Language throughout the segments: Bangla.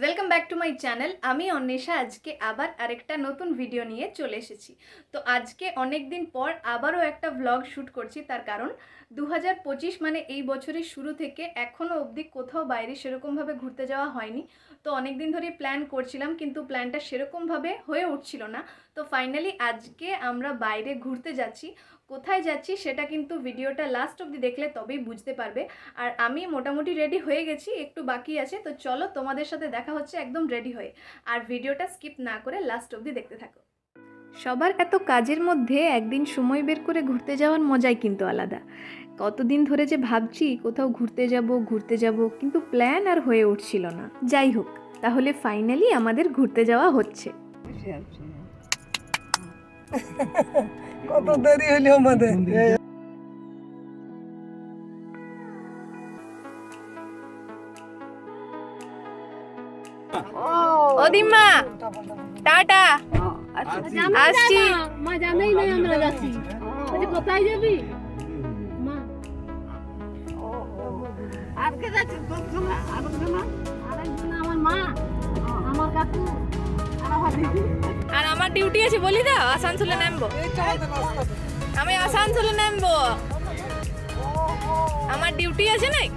Welcome back to my channel আমি অন্বেষা, আজকে আবার আরেকটা নতুন ভিডিও নিয়ে চলে এসেছি। তো আজকে অনেক দিন পর আবারও একটা ভ্লগ শ্যুট করছি, তার কারণ দু হাজার পঁচিশ মানে এই বছরের শুরু থেকে এখনও অবধি কোথাও বাইরে সেরকমভাবে ঘুরতে যাওয়া হয়নি। তো অনেক দিন ধরে প্ল্যান করছিলাম, কিন্তু প্ল্যানটা সেরকমভাবে হয়ে উঠছিল না। তো ফাইনালি আজকে আমরা বাইরে ঘুরতে যাচ্ছি। কোথায় যাচ্ছি সেটা কিন্তু ভিডিওটা লাস্ট অবধি দেখলে তবেই বুঝতে পারবে। আর আমি মোটামুটি রেডি হয়ে গেছি, একটু বাকি আছে। তো চলো তোমাদের সাথে দেখা হচ্ছে একদম রেডি হয়ে। আর ভিডিওটা স্কিপ না করে লাস্ট অবধি দেখতে থাকো। সবার এত কাজের মধ্যে একদিন সময় বের করে ঘুরতে যাওয়ার মজাই কিন্তু আলাদা। কতদিন ধরে যে ভাবছি কোথাও ঘুরতে যাব ঘুরতে যাব, কিন্তু প্ল্যান আর হয়ে উঠছিল না। যাই হোক, তাহলে ফাইনালি আমাদের ঘুরতে যাওয়া হচ্ছে। কত দেরি হইল আমাদের। ও দিম্মা টাটা। আসছি। মা জানাই নাই আমরা যাচ্ছি কোথায় যাবি মা যাচ্ছি না আরেকজন আমার মা আমার কাকু আর আমার দিদি। আর আমার ডিউটি আছে, বলি দাও, আসানসোলে নামবো। আমি আসানসোলে নামবো। আমার ডিউটি আছে নাই?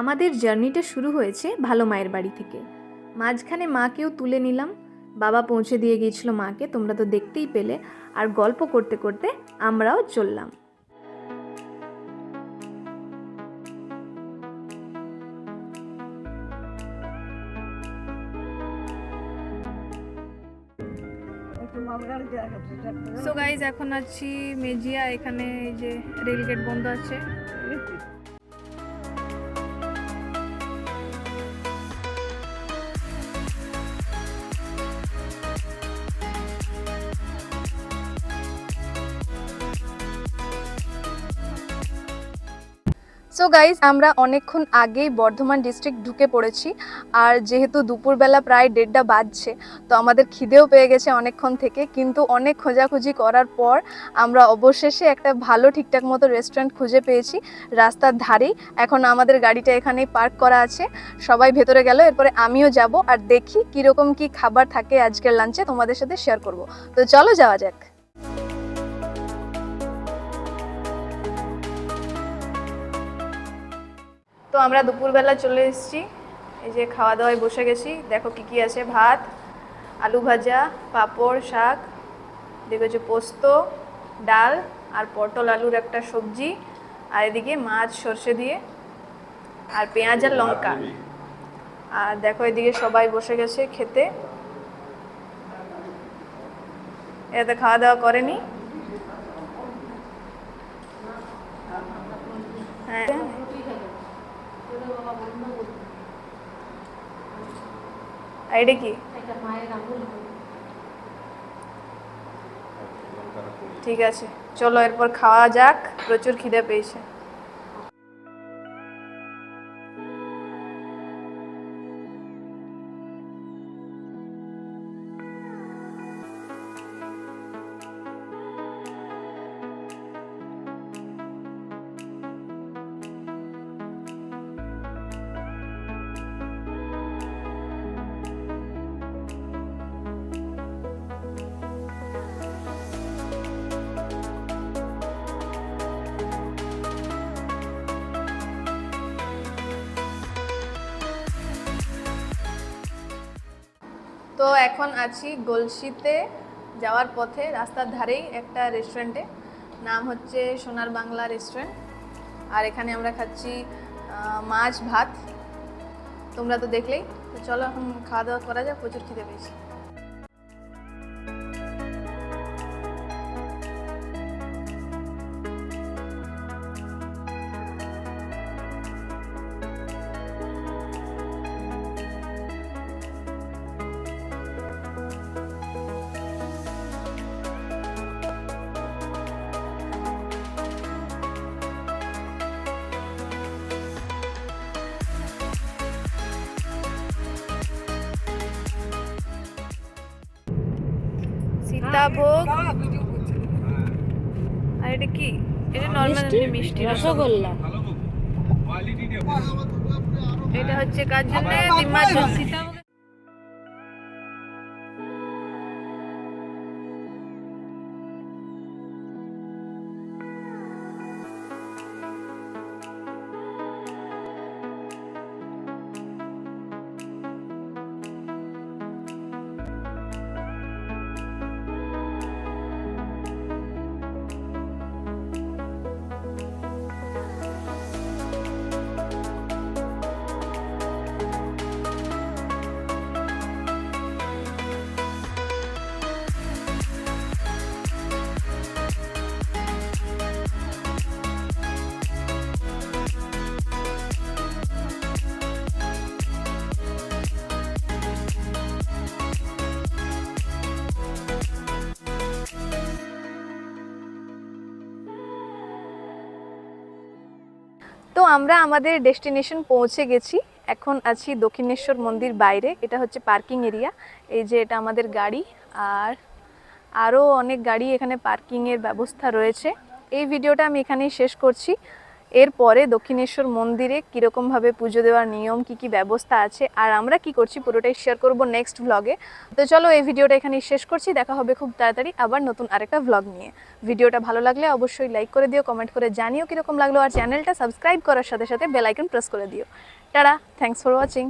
আমাদের জার্নিটা শুরু হয়েছে ভালো মায়ের বাড়ি থেকে। মাঝখানে মাকেও তুলে নিলাম। বাবা পৌঁছে দিয়ে গিয়েছিল মাকে, তোমরা তো দেখতেই পেলে। আর গল্প করতে করতে আমরাও চললাম। সো গাইজ এখন আছি মেজিয়া এখানে এই যে রেলগেট বন্ধ আছে। সো গাইজ আমরা অনেকক্ষণ আগেই বর্ধমান ডিস্ট্রিক্ট ঢুকে পড়েছি, আর যেহেতু দুপুরবেলা প্রায় দেড়টা বাজছে, তো আমাদের খিদেও পেয়ে গেছে অনেকক্ষণ থেকে, কিন্তু অনেক খোঁজাখুঁজি করার পর আমরা অবশেষে একটা ভালো ঠিকঠাক মতো রেস্টুরেন্ট খুঁজে পেয়েছি, রাস্তার ধারেই। এখন আমাদের গাড়িটা এখানেই পার্ক করা আছে। সবাই ভেতরে গেল, এরপরে আমিও যাব, আর দেখি কীরকম কি খাবার থাকে আজকের লাঞ্চে তোমাদের সাথে শেয়ার করব। তো চলো যাওয়া যাক। আমরা দুপুরবেলা চলে এসেছি। এই যে খাওয়া দাওয়ায় বসে গেছি। দেখো কি কি আছে? ভাত আলু ভাজা পাঁপড় শাক দেখো হচ্ছে পোস্ত ডাল আর পটল আলুর একটা সবজি। আর এদিকে মাছ সর্ষে দিয়ে আর পেঁয়াজ আর লঙ্কা। আর দেখো এদিকে সবাই বসে গেছে খেতে। এতে খাওয়া দাওয়া করেনি। আর কি? ঠিক আছে চলো এরপর খাওয়া যাক প্রচুর খিদে পেয়েছে। তো এখন আছি গলসিতে যাওয়ার পথে, রাস্তার ধারেই একটা রেস্টুরেন্টে নাম হচ্ছে সোনার বাংলা রেস্টুরেন্ট আর এখানে আমরা খাচ্ছি মাছ ভাত। তোমরা তো দেখলেই। তো চলো এখন খাওয়া দাওয়া করা যাক, প্রচুর খিদে পেয়েছি। সীতাভোগ। আর এটা কি? এটা নর্মাল মিষ্টি? রসগোল্লা। এটা হচ্ছে কার জন্য? দিম্মার তো আমরা আমাদের ডেস্টিনেশন পৌঁছে গেছি। এখন আছি দক্ষিণেশ্বর মন্দির বাইরে। এটা হচ্ছে পার্কিং এরিয়া এই যে এটা আমাদের গাড়ি। আর আরও অনেক গাড়ি এখানে পার্কিংয়ের ব্যবস্থা রয়েছে। এই ভিডিওটা আমি এখানেই শেষ করছি। এরপরে দক্ষিণেশ্বর মন্দিরে কীরকমভাবে পুজো দেওয়ার নিয়ম, কি কি ব্যবস্থা আছে, আর আমরা কি করছি পুরোটাই শেয়ার করব নেক্সট ভ্লগে তো চলো এই ভিডিওটা এখানেই শেষ করছি, দেখা হবে খুব তাড়াতাড়ি আবার নতুন আরেকটা ভ্লগ নিয়ে। ভিডিওটা ভালো লাগলে অবশ্যই লাইক করে দিও কমেন্ট করে জানিও কীরকম লাগল, আর চ্যানেলটা সাবস্ক্রাইব করার সাথে সাথে বেলাইকন প্রেস করে দিও। Tata thanks for watching